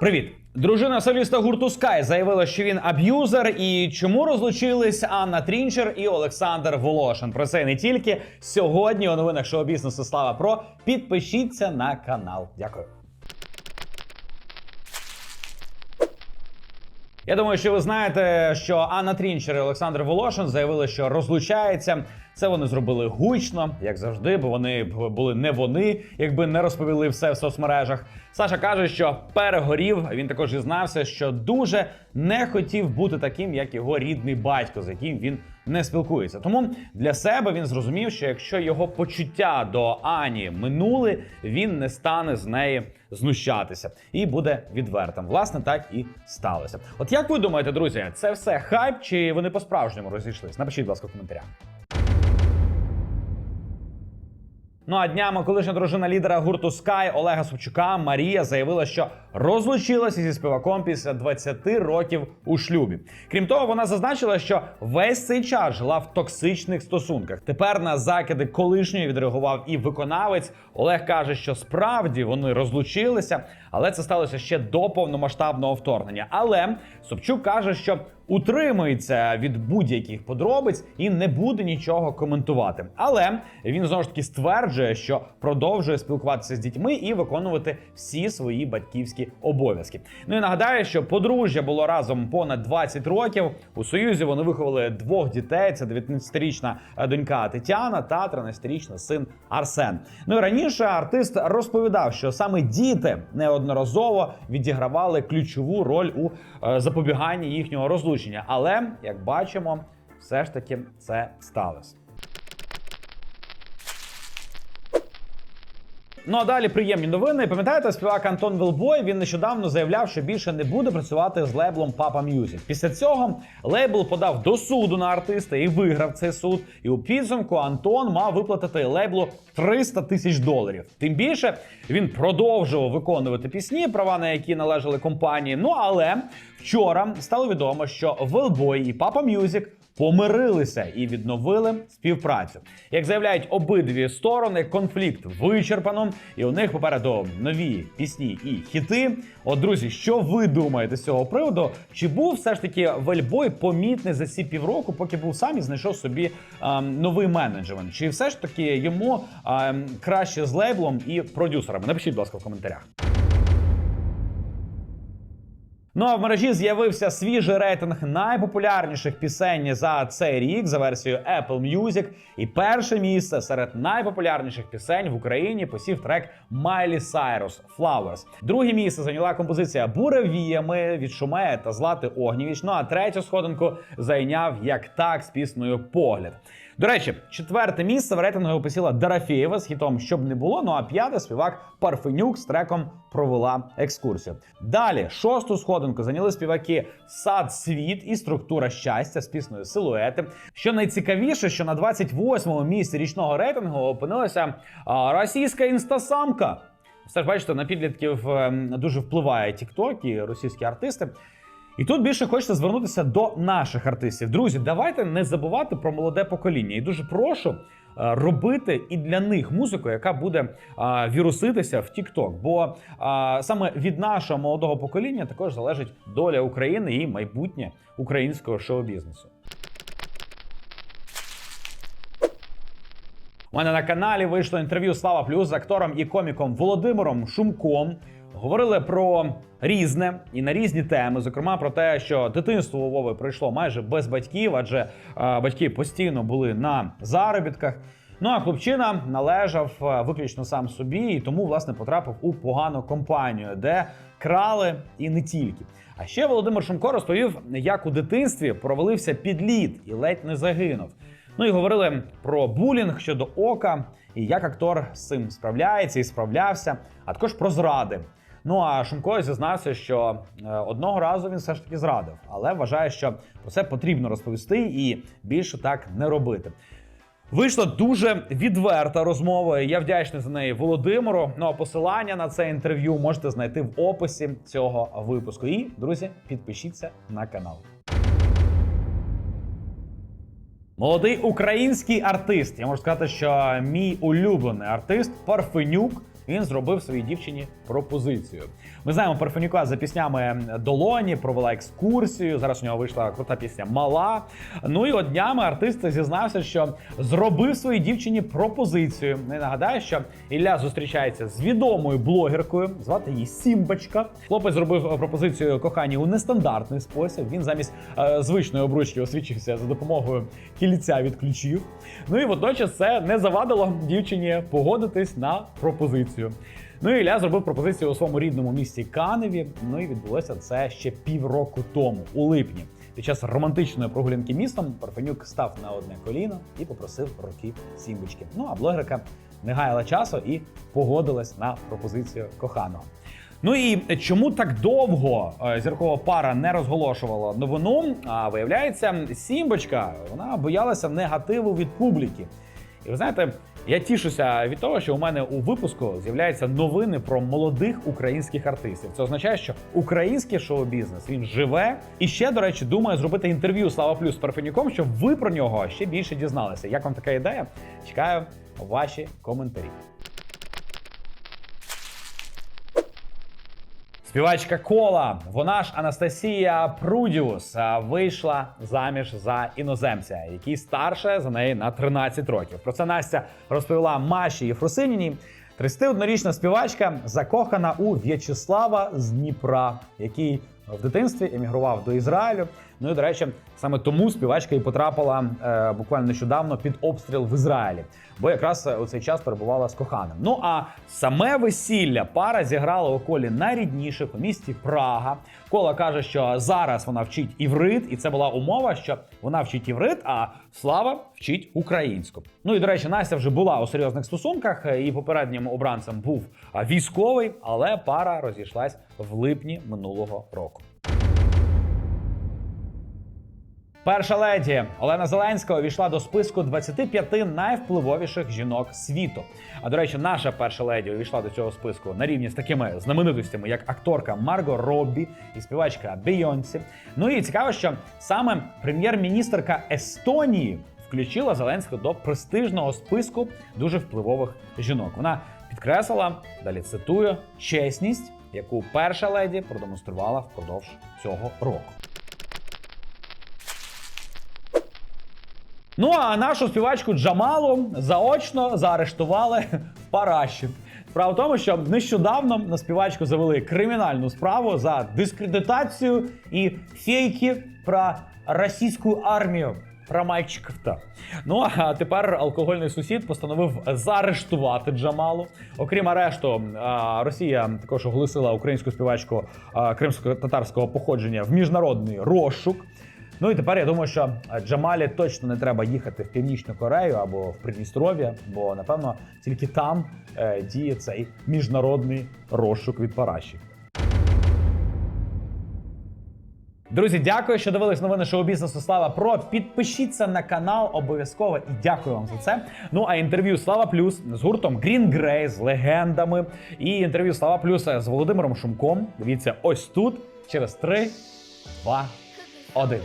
Привіт! Дружина соліста гурту Sky заявила, що він аб'юзер. І чому розлучились Анна Трінчер і Олександр Волошин? Про це не тільки сьогодні. У новинах шоу бізнесу Слава Про. Підпишіться на канал. Дякую. Я думаю, що ви знаєте, що Анна Трінчер і Олександр Волошин заявили, що розлучаються. Це вони зробили гучно, як завжди, бо вони б були не вони, якби не розповіли все в соцмережах. Саша каже, що перегорів. Він також зізнався, що дуже не хотів бути таким, як його рідний батько, з яким він не спілкується. Тому для себе він зрозумів, що якщо його почуття до Ані минули, він не стане з неї знущатися і буде відвертим. Власне, так і сталося. От як ви думаєте, друзі, це все хайп чи вони по-справжньому розійшлись? Напишіть, будь ласка, в коментарях. Ну а днями колишня дружина лідера гурту Sky Олега Собчука Марія заявила, що розлучилася зі співаком після 20 років у шлюбі. Крім того, вона зазначила, що весь цей час жила в токсичних стосунках. Тепер на закиди колишньої відреагував і виконавець. Олег каже, що справді вони розлучилися, але це сталося ще до повномасштабного вторгнення. Але Собчук каже, що утримується від будь-яких подробиць і не буде нічого коментувати. Але він знову ж таки стверджує, що продовжує спілкуватися з дітьми і виконувати всі свої батьківські обов'язки. Ну і нагадаю, що подружжя було разом понад 20 років. У союзі вони виховали двох дітей: це 19-річна донька Тетяна та 13-річний син Арсен. Ну і раніше артист розповідав, що саме діти неодноразово відігравали ключову роль у е, запобіганні їхнього розлучення. Але як бачимо, все ж таки це сталося. Ну а далі приємні новини. Пам'ятаєте, співак Антон Велбой він нещодавно заявляв, що більше не буде працювати з лейблом Papa Music. Після цього лейбл подав до суду на артиста і виграв цей суд. І у підсумку Антон мав виплатити лейблу 300 тисяч доларів. Тим більше він продовжував виконувати пісні, права на які належали компанії. Ну але вчора стало відомо, що Велбой і Papa Music помирилися і відновили співпрацю. Як заявляють обидві сторони, конфлікт вичерпано, і у них попереду нові пісні і хіти. От, друзі, що ви думаєте з цього приводу? Чи був все ж таки Вельбой помітний за ці півроку, поки був сам і знайшов собі ем, новий менеджмент? Чи все ж таки йому ем, краще з лейблом і продюсерами? Напишіть, будь ласка, в коментарях. Ну а в мережі з'явився свіжий рейтинг найпопулярніших пісень за цей рік за версією Apple Music. І перше місце серед найпопулярніших пісень в Україні посів трек Miley Cyrus Flowers. Друге місце зайняла композиція Буревіями від Шумея та Злати Огнівіч. Ну а третю сходинку зайняв як так з піснею Погляд. До речі, четверте місце в рейтингу посіла Дарафєєва з хітом Щоб не було. Ну а п'яте співак Парфенюк з треком провела екскурсію. Далі шосту сходинку зайняли співаки Сад Світ і структура щастя з піснею Силуети. Що найцікавіше, що на 28-му місці річного рейтингу опинилася російська інстасамка. Все ж бачите, на підлітків ем, дуже впливає TikTok і російські артисти. І тут більше хочеться звернутися до наших артистів. Друзі, давайте не забувати про молоде покоління. І дуже прошу е, робити і для них музику, яка буде віруситися в TikTok. Бо саме від нашого молодого покоління також залежить доля України і майбутнє українського шоу-бізнесу. У мене на каналі вийшло інтерв'ю Слава Плюс з актором і коміком Володимиром Шумком. Говорили про різне і на різні теми, зокрема про те, що дитинство у Вови пройшло майже без батьків, адже е, батьки постійно були на заробітках. Ну а хлопчина належав е, виключно сам собі, і тому власне потрапив у погану компанію, де крали і не тільки. А ще Володимир Шумко розповів, як у дитинстві провалився під лід і ледь не загинув. Ну і говорили про булінг щодо ока, і як актор з цим справляється і справлявся, а також про зради. Ну а Шумко зізнався, що е, одного разу він все ж таки зрадив, але вважає, що про це потрібно розповісти і більше так не робити. Вийшла дуже відверта розмова. Я вдячний за неї Володимиру. Ну а посилання на це інтерв'ю можете знайти в описі цього випуску. І друзі, підпишіться на канал. Молодий український артист. Я можу сказати, що мій улюблений артист Парфенюк. Він зробив своїй дівчині пропозицію. Ми знаємо Парфенюка за піснями Долоні, провела екскурсію. Зараз у нього вийшла крута пісня Мала. Ну і от днями артист зізнався, що зробив своїй дівчині пропозицію. Не нагадаю, що Ілля зустрічається з відомою блогеркою, звати її Сімбочка. Хлопець зробив пропозицію коханій у нестандартний спосіб. Він замість е, звичної обручки освічився за допомогою кільця від ключів. Ну і водночас це не завадило дівчині погодитись на пропозицію. Ну і Ілля зробив пропозицію у своєму рідному місті Каневі. Ну і відбулося це ще півроку тому, у липні. Під час романтичної прогулянки містом Парфенюк став на одне коліно і попросив руки Сімбочки. Ну а блогерка не гаяла часу і погодилась на пропозицію коханого. Ну і чому так довго е, зіркова пара не розголошувала новину? А виявляється, Сімбочка вона боялася негативу від публіки. І ви знаєте, я тішуся від того, що у мене у випуску з'являються новини про молодих українських артистів. Це означає, що український шоу-бізнес він живе і ще, до речі, думаю зробити інтерв'ю Слава Плюс з Парфенюком, щоб ви про нього ще більше дізналися. Як вам така ідея? Чекаю ваші коментарі. Співачка Кола, вона ж Анастасія Прудіус, вийшла заміж за іноземця, який старше за неї на 13 років. Про це Настя розповіла Маші Єфросиніні. 31-річна співачка закохана у В'ячеслава з Дніпра, який в дитинстві емігрував до Ізраїлю. Ну і до речі, саме тому співачка і потрапила е, буквально нещодавно під обстріл в Ізраїлі, бо якраз е, у цей час перебувала з коханим. Ну а саме весілля пара зіграла у колі найрідніших у місті Прага. Кола каже, що зараз вона вчить іврит, і це була умова, що вона вчить іврит, а Слава вчить українську. Ну і до речі, Настя вже була у серйозних стосунках. е, І попереднім обранцем був військовий, але пара розійшлась в липні минулого року. Перша леді Олена Зеленська увійшла до списку 25 найвпливовіших жінок світу. А до речі, наша перша леді увійшла до цього списку на рівні з такими знаменитостями, як акторка Марго Роббі і співачка Бейонсі. Ну і цікаво, що саме прем'єр-міністерка Естонії включила Зеленську до престижного списку дуже впливових жінок. Вона підкреслила, далі цитую, чесність, яку перша леді продемонструвала впродовж цього року. Ну а нашу співачку Джамалу заочно заарештували в Параші. Справа в тому, що нещодавно на співачку завели кримінальну справу за дискредитацію і фейки про російську армію. Про мальчиків та ну а тепер алкогольний сусід постановив заарештувати Джамалу. Окрім арешту, Росія також оголосила українську співачку кримсько-татарського походження в міжнародний розшук. Ну і тепер я думаю, що Джамалі точно не треба їхати в Північну Корею або в Придністров'я, бо напевно тільки там е, діє цей міжнародний розшук від Параші. Друзі, дякую, що дивились новини шоу бізнесу Слава Про. Підпишіться на канал обов'язково і дякую вам за це. Ну а інтерв'ю Слава Плюс з гуртом Green Grey, з легендами. І інтерв'ю Слава Плюс з Володимиром Шумком. Дивіться ось тут через 3, 2, 1.